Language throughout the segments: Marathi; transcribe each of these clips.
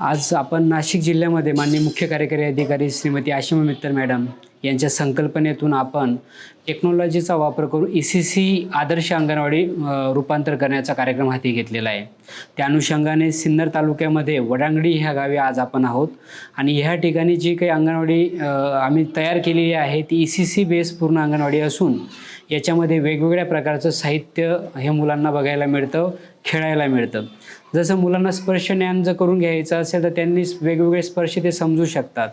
आज आपण नाशिक जिल्ह्यामध्ये माननीय मुख्य कार्यकारी अधिकारी श्रीमती आशिमा मित्तल मॅडम यांच्या संकल्पनेतून आपण टेक्नॉलॉजीचा वापर करून ई सी सी आदर्श अंगणवाडी रूपांतर करण्याचा कार्यक्रम हाती घेतलेला आहे. त्या अनुषंगाने सिन्नर तालुक्यामध्ये वडांगडी ह्या गावी आज आपण आहोत आणि ह्या ठिकाणी जी काही अंगणवाडी आम्ही तयार केलेली आहे ती ई सी सी बेस पूर्ण अंगणवाडी असून याच्यामध्ये वेगवेगळ्या प्रकारचं साहित्य हे मुलांना बघायला मिळतं खेळायला मिळतं. जसं मुलांना स्पर्श ज्ञान जर करून घ्यायचं असेल तर त्यांनी वेगवेगळे स्पर्श ते समजू शकतात.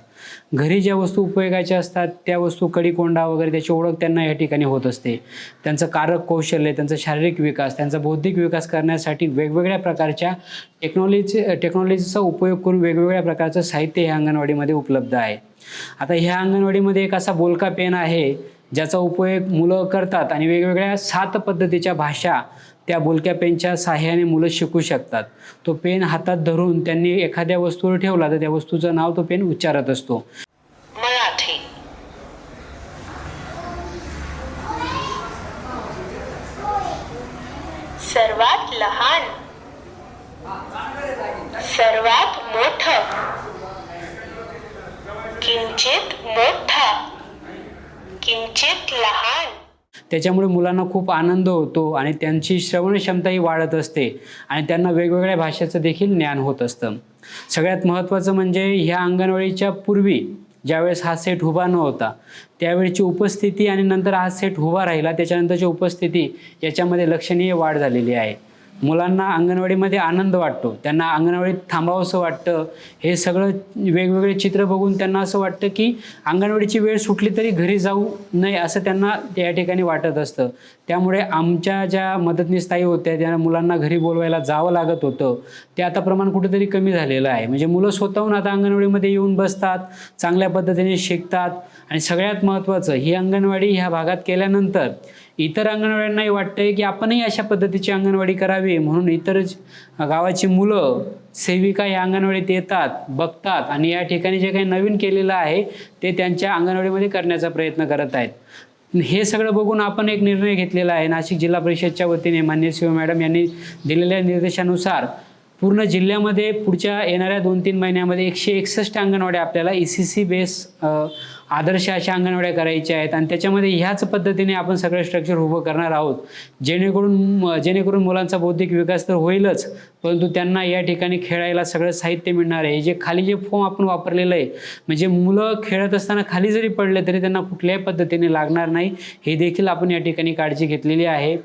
घरी ज्या वस्तू उपयोगाच्या असतात त्या वस्तू कडीकोंडा वगैरे त्याची ओळख त्यांना या ठिकाणी होत असते. त्यांचं कारक कौशल्य त्यांचा शारीरिक विकास त्यांचा बौद्धिक विकास करण्यासाठी वेगवेगळ्या प्रकारच्या टेक्नॉलॉजी टेक्नॉलॉजीचा उपयोग करून वेगवेगळ्या प्रकारचं साहित्य ह्या अंगणवाडीमध्ये उपलब्ध आहे. आता ह्या अंगणवाडीमध्ये एक असा बोलका पेन आहे ज्याचा उपयोग मुलं करतात आणि वेगवेगळ्या सात पद्धतीच्या भाषा त्या बोलक्या पेनच्या साह्याने मुलं शिकू शकतात. तो पेन हातात धरून त्यांनी एखाद्या वस्तूवर ठेवला तर त्या वस्तूचं नाव तो पेन उच्चारत असतो. मराठी. सर्वात लहान. सर्वात मोठ. किंचित मोठ. किंचित लहान. त्याच्यामुळे मुलांना खूप आनंद होतो आणि त्यांची श्रवण क्षमताही वाढत असते आणि त्यांना वेगवेगळ्या भाषेचं देखील ज्ञान होत असतं. सगळ्यात महत्त्वाचं म्हणजे ह्या अंगणवाडीच्या पूर्वी ज्यावेळेस हा सेट उभा नव्हता त्यावेळेची उपस्थिती आणि नंतर हा सेट उभा राहिला त्याच्यानंतरची उपस्थिती याच्यामध्ये लक्षणीय वाढ झालेली आहे. मुलांना अंगणवाडीमध्ये आनंद वाटतो. त्यांना अंगणवाडीत थांबावंसं वाटतं. हे सगळं वेगवेगळे चित्र बघून त्यांना असं वाटतं की अंगणवाडीची वेळ सुटली तरी घरी जाऊ नये असं त्यांना त्या ठिकाणी वाटत असतं. त्यामुळे आमच्या ज्या मदतनीस ताई होत्या त्या मुलांना घरी बोलवायला जावं लागत होतं. ते आता प्रमाण कुठेतरी कमी झालेलं आहे. म्हणजे मुलं स्वतःहून आता अंगणवाडीमध्ये येऊन बसतात चांगल्या पद्धतीने शिकतात आणि सगळ्यात महत्त्वाचं ही अंगणवाडी ह्या भागात केल्यानंतर इतर अंगणवाड्यांनाही वाटतंय की आपणही अशा पद्धतीची अंगणवाडी करावी. म्हणून इतर गावाची मुलं सेविका या अंगणवाडीत येतात बघतात आणि या ठिकाणी जे काही नवीन केलेलं आहे ते त्यांच्या अंगणवाडीमध्ये करण्याचा प्रयत्न करत आहेत. हे सगळं बघून आपण एक निर्णय घेतलेला आहे. नाशिक जिल्हा परिषदच्या वतीने मान्य शिव मॅडम यांनी दिलेल्या निर्देशानुसार पूर्ण जिल्ह्यामध्ये पुढच्या येणाऱ्या दोन तीन महिन्यामध्ये एकशे एकसष्ट अंगणवाड्या आपल्याला ई सी सी बेस आदर्श अशा अंगणवाड्या करायच्या आहेत आणि त्याच्यामध्ये ह्याच पद्धतीने आपण सगळं स्ट्रक्चर उभं करणार आहोत. जेणेकरून म- जेणेकरून मुलांचा बौद्धिक विकास तर होईलच परंतु त्यांना या ठिकाणी खेळायला सगळं साहित्य मिळणार आहे. जे खाली जे फॉर्म आपण वापरलेलं आहे म्हणजे मुलं खेळत असताना खाली जरी पडले तरी त्यांना कुठल्याही पद्धतीने लागणार नाही. हे देखील आपण या ठिकाणी काळजी घेतलेली आहे.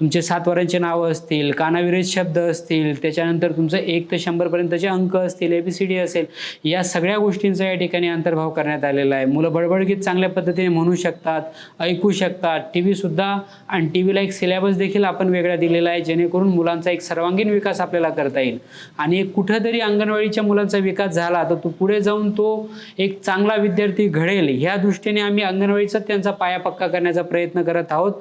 तुमचे सातवारांचे नावं असतील कानाविरहित शब्द असतील त्याच्यानंतर तुमचं एक ते शंभरपर्यंतचे अंक असतील ए बी सी डी असेल या सगळ्या गोष्टींचा या ठिकाणी अंतर्भाव करण्यात आलेला आहे. मुलं बडबडगीत चांगल्या पद्धतीने म्हणू शकतात ऐकू शकतात. टी व्हीसुद्धा आणि टी व्हीला एक सिलेबस देखील आपण वेगळा दिलेला आहे जेणेकरून मुलांचा एक सर्वांगीण विकास आपल्याला करता येईल. आणि एक कुठंतरी अंगणवाडीच्या मुलांचा विकास झाला तर तो पुढे जाऊन तो एक चांगला विद्यार्थी घडेल ह्या दृष्टीने आम्ही अंगणवाडीचा त्यांचा पाया पक्का करण्याचा प्रयत्न करत आहोत.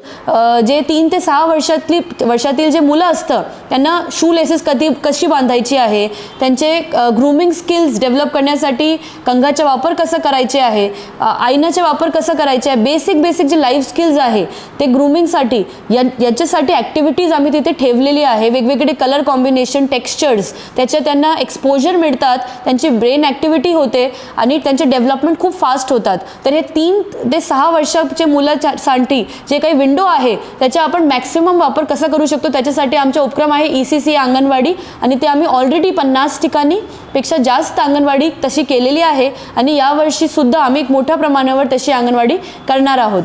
जे तीन ते सहा वर्ष वर्षातली वर्षातील जे मुलं असतं त्यांना शू लेसेस कधी कशी बांधायची आहे त्यांचे ग्रूमिंग स्किल्स डेव्हलप करण्यासाठी कंगाचा वापर कसं करायचे आहे आईनाचा वापर कसं करायचे आहे बेसिक बेसिक जे लाईफ स्किल्स आहे ते ग्रूमिंगसाठी या याच्यासाठी ॲक्टिव्हिटीज आम्ही तिथे ठेवलेली आहे. वेगवेगळे कलर कॉम्बिनेशन टेक्स्चर्स त्याच्या त्यांना एक्सपोजर मिळतात त्यांची ब्रेन ॲक्टिव्हिटी होते आणि त्यांचे डेव्हलपमेंट खूप फास्ट होतात. तर हे तीन ते सहा वर्षाचे मुलासाठी जे काही विंडो आहे त्याच्या आपण मॅक्सिमम वापर कसा करू शकतो त्याच्यासाठी आमचा उपक्रम आहे ई सी सी अंगणवाडी आणि ते आम्ही ऑलरेडी पन्नास ठिकाणी पेक्षा जास्त अंगणवाडी तशी केलेली आहे आणि यावर्षी सुद्धा आम्ही एक मोठ्या प्रमाणावर तशी अंगणवाडी करणार आहोत.